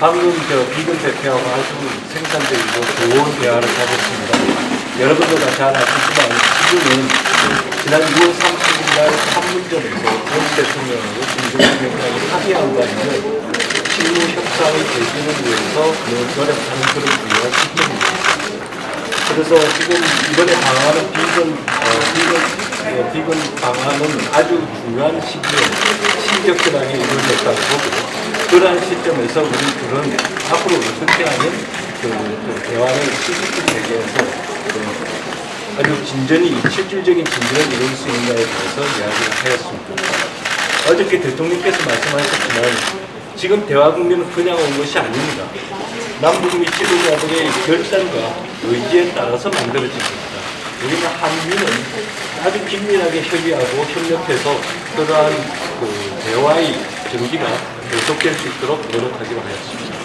방금 저 비건 대표하고 아주 생산적이고 좋은 대화를 가졌습니다. 여러분들 잘 아시지만 지금은 지난 6월 30일 날 판문점에서 전 대통령하고 김정은 위원장이 합의한 바는 실무 협상의 개진을 위해서 노력하는 그런 중요한 시점입니다. 그래서 지금 이번에 방한하는 비건, 어, 비건, 어, 비건 방안은 아주 중요한 시기에 신격절하게 이루어졌다고 보고 그러한 시점에서 우리들은 앞으로 어떻게 하면 그, 그 대화를 시스템 체계에서 그 아주 진전이 실질적인 진전을 이룰 수 있는가에 대해서 이야기를 하였습니다. 어저께 대통령께서 말씀하셨지만 지금 대화 국면은 그냥 온 것이 아닙니다. 남북 미 지도자들의 결단과 의지에 따라서 만들어진 겁니다. 우리는 한미는 아주 긴밀하게 협의하고 협력해서 그러한 그 대화의 전기가 계속될 수 있도록 노력하기로 하였습니다.